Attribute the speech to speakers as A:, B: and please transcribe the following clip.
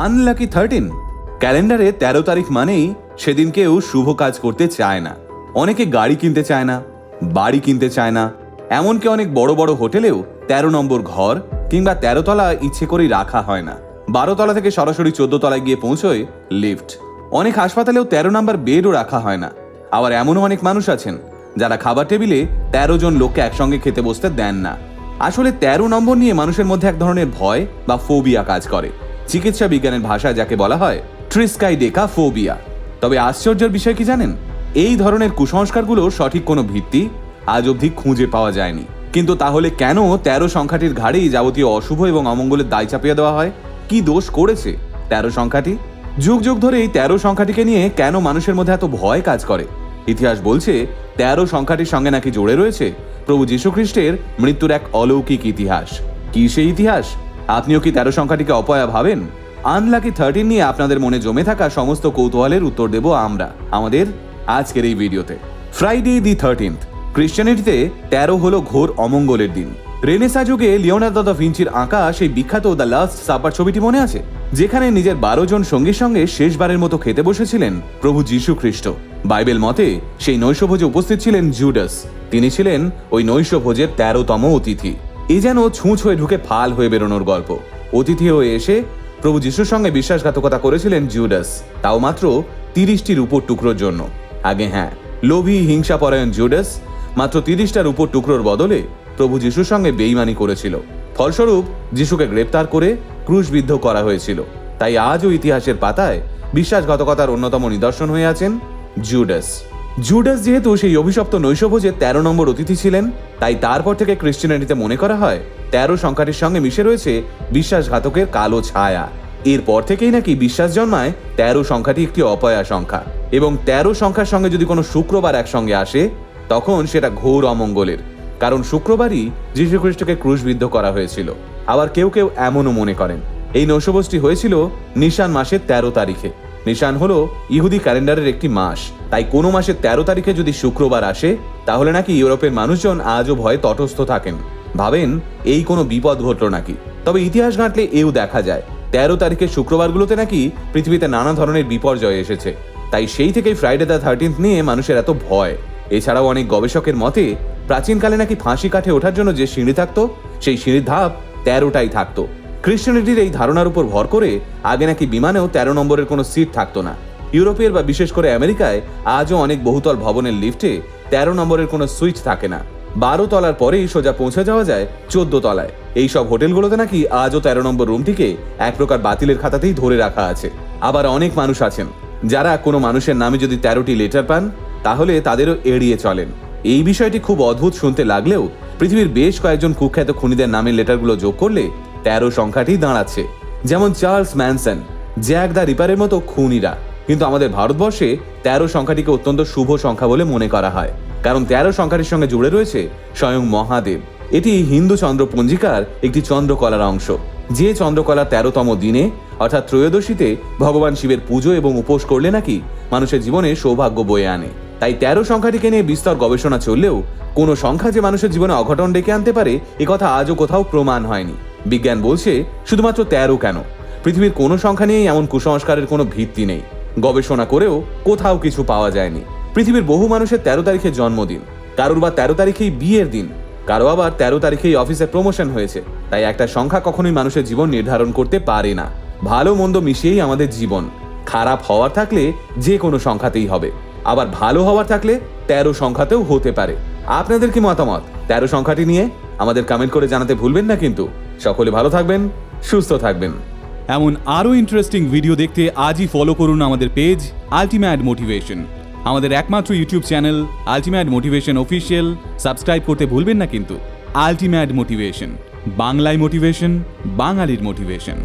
A: Unlucky thirteen? ক্যালেন্ডারে তেরো তারিখ মানেই সেদিন কেউ শুভ কাজ করতে চায় না। অনেকে গাড়ি কিনতে চায় না, বাড়ি কিনতে চায় না। এমনকি অনেক বড় বড় হোটেলেও তেরো নম্বর ঘর কিংবা তেরো তলা ইচ্ছে করেই রাখা হয় না। বারো তলা থেকে সরাসরি চোদ্দ তলায় গিয়ে পৌঁছয় লিফট। অনেক হাসপাতালেও তেরো নম্বর বেডও রাখা হয় না। আবার এমনও অনেক মানুষ আছেন যারা খাবার টেবিলে তেরো জন লোককে একসঙ্গে খেতে বসতে দেন না। আসলে তেরো নম্বর নিয়ে মানুষের মধ্যে এক ধরনের ভয় বা ফোবিয়া কাজ করে। চিকিৎসা বিজ্ঞানের ভাষায় যাকে বলা হয় ট্রিস্কাইডেকা ফোবিয়া তবে আশ্চর্যের বিষয় কি জানেন? এই ধরনের কুসংস্কারগুলোর সঠিক কোনো ভিত্তি আজ অবধি খুঁজে পাওয়া যায়নি। কিন্তু তাহলে কেন তেরো সংখ্যাটির ঘাড়েই যাবতীয় অশুভ এবং অমঙ্গলের দায় চাপিয়ে দেওয়া হয়? কি দোষ করেছে তেরো সংখ্যাটি? যুগ যুগ ধরে এই তেরো সংখ্যাটিকে নিয়ে কেন মানুষের মধ্যে এত ভয় কাজ করে? ইতিহাস বলছে, তেরো সংখ্যাটির সঙ্গে নাকি জড়ে রয়েছে প্রভু যীশুখ্রিস্টের মৃত্যুর এক অলৌকিক ইতিহাস। কি সেই ইতিহাস? আপনিও কি তেরো সংখ্যাটিকে অপয়া ভাবেন? আনলাকি থার্টিন নিয়ে আপনাদের মনে জমে থাকা সমস্ত কৌতূহলের উত্তর দেব আমরা, আমাদের আজকের এই ভিডিওতে। ফ্রাইডে দি থার্টিন্থ ক্রিশ্চিয়ানিটিতে তেরো হলো ঘোর অমঙ্গলের দিন। রেনেসা যুগে লিওনার্দো দা ভিঞ্চির আঁকা সেই বিখ্যাত দ্য লাস্ট সাপার ছবিটি মনে আছে? যেখানে নিজের বারো জন সঙ্গীর সঙ্গে শেষবারের মতো খেতে বসেছিলেন প্রভু যীশু খ্রিস্ট বাইবেল মতে সেই নৈশভোজে উপস্থিত ছিলেন জুডাস। তিনি ছিলেন ওই নৈশভোজের তেরোতম অতিথি। এ যেন ছুঁচ হয়ে ঢুকে ফাল হয়ে বেরোনোর গল্প। অতিথি হয়ে এসে প্রভু যিশুর সঙ্গে বিশ্বাসঘাতকতা করেছিলেন জুডাস, তাও মাত্র তিরিশটির উপর টুকরোর জন্য। আগে হ্যাঁ লোভী হিংসাপরায়ণ জুডাস মাত্র তিরিশটার উপর টুকরোর বদলে প্রভু যিশুর সঙ্গে বেইমানি করেছিল। ফলস্বরূপ, যিশুকে গ্রেপ্তার করে ক্রুশবিদ্ধ করা হয়েছিল। তাই আজও ইতিহাসের পাতায় বিশ্বাসঘাতকতার অন্যতম নিদর্শন হয়ে আছেন জুডাস। জুডাস যেহেতু সেই অভিশপ্ত নৈশভোজে তেরো নম্বর অতিথি ছিলেন, তাই তারপর থেকে ক্রিশ্চিয়ানিটিতে মনে করা হয়, তেরো সংখ্যাটির সঙ্গে মিশে রয়েছে বিশ্বাসঘাতকের কালো ছায়া। এরপর থেকেই নাকি বিশ্বাস জন্মায় তেরো সংখ্যাটি একটি অপয়া সংখ্যা এবং তেরো সংখ্যার সঙ্গে যদি কোনো শুক্রবার একসঙ্গে আসে, তখন সেটা ঘোর অমঙ্গলের। কারণ শুক্রবারই যীশুখ্রিস্টকে ক্রুশবিদ্ধ করা হয়েছিল। আবার কেউ কেউ এমনও মনে করেন। এই নৈশভোজটি হয়েছিল নিশান মাসের তেরো তারিখে। নিশান হলো ইহুদি ক্যালেন্ডারের একটি মাস। তাই কোনো মাসের তেরো তারিখে যদি শুক্রবার আসে, তাহলে নাকি ইউরোপের মানুষজন আজও ভয়ে তটস্থ থাকেন। ভাবেন, এই কোনো বিপদ ঘটল নাকি। তবে ইতিহাস ঘাঁটলে এও দেখা যায়, তেরো তারিখের শুক্রবারগুলোতে নাকি পৃথিবীতে নানা ধরনের বিপর্যয় এসেছে। তাই সেই থেকেই ফ্রাইডে দ্য থার্টিন্থ নিয়ে মানুষের এত ভয়। এছাড়াও অনেক গবেষকের মতে, প্রাচীনকালে নাকি ফাঁসি কাঠে ওঠার জন্য যে সিঁড়ি থাকতো, সেই সিঁড়ির ধাপ তেরোটাই থাকতো। খ্রিস্টানিটির এই ধারণার উপর ভর করে আগে নাকি বিমানেও তেরো নম্বরের কোনো সিট থাকতো না। ইউরোপের বা বিশেষ করে আমেরিকায় আজও অনেক বহুতল ভবনের লিফটে তেরো নম্বরের কোনো সুইচ থাকে না। বারো তলার পরেই সোজা পৌঁছে যাওয়া যায় চোদ্দ তলায়। এই সব হোটেলগুলোতে নাকি আজও তেরো নম্বর রুমটিকে এক প্রকার বাতিলের খাতাতেই ধরে রাখা আছে। আবার অনেক মানুষ আছেন, যারা কোনো মানুষের নামে যদি তেরোটি লেটার পান, তাহলে তাদেরও এড়িয়ে চলেন। এই বিষয়টি খুব অদ্ভুত শুনতে লাগলেও পৃথিবীর বেশ কয়েকজন কুখ্যাত খুনিদের নামের লেটারগুলো যোগ করলে তেরো সংখ্যাটি দাঁড়াচ্ছে। যেমন চার্লস ম্যানসন জ্যাক দ্য রিপারের মতো খুনিরা। কিন্তু আমাদের ভারতবর্ষে তেরো সংখ্যাটিকে অত্যন্ত শুভ সংখ্যা বলে মনে করা হয়। কারণ তেরো সংখ্যাটির সঙ্গে জুড়ে রয়েছে স্বয়ং মহাদেব। এটি হিন্দু চন্দ্র পঞ্জিকার একটি চন্দ্রকলার অংশ। যে চন্দ্রকলার তেরোতম দিনে, অর্থাৎ ত্রয়োদশীতে, ভগবান শিবের পুজো এবং উপোস করলে নাকি মানুষের জীবনে সৌভাগ্য বয়ে আনে। তাই তেরো সংখ্যাটিকে নিয়ে বিস্তর গবেষণা চললেও কোনো সংখ্যা যে মানুষের জীবনে অঘটন ডেকে আনতে পারে, এ কথা আজও কোথাও প্রমাণ হয়নি। বিজ্ঞান বলছে শুধুমাত্র তেরো কেন? পৃথিবীর কোনো সংখ্যা নিয়েই এমন কুসংস্কারের কোনো ভিত্তি নেই। গবেষণা করেও কোথাও কিছু পাওয়া যায়নি। পৃথিবীর বহু মানুষের তেরো তারিখে জন্মদিন। কারোর বা তেরো তারিখেই বিয়ের দিন। কারও আবার তেরো তারিখেই অফিসে প্রমোশন হয়েছে। তাই একটা সংখ্যা কখনোই মানুষের জীবন নির্ধারণ করতে পারে না। ভালো মন্দ মিশিয়েই আমাদের জীবন। খারাপ হওয়ার থাকলে যে কোনো সংখ্যাতেই হবে। আবার ভালো হওয়ার থাকলে তেরো সংখ্যাতেও হতে পারে। আপনাদের কি মতামত? তেরো সংখ্যাটি নিয়ে আমাদের কমেন্ট করে জানাতে ভুলবেন না কিন্তু। সকলে ভালো থাকবেন, সুস্থ থাকবেন।
B: এমন আরও ইন্টারেস্টিং ভিডিও দেখতে আজই ফলো করুন আমাদের পেজ আলটিমেট মোটিভেশন আমাদের একমাত্র YouTube channel ultimate motivation official subscribe করতে ভুলবেন না কিন্তু। আলটিমেট মোটিভেশন বাংলায় মোটিভেশন বাঙালির মোটিভেশন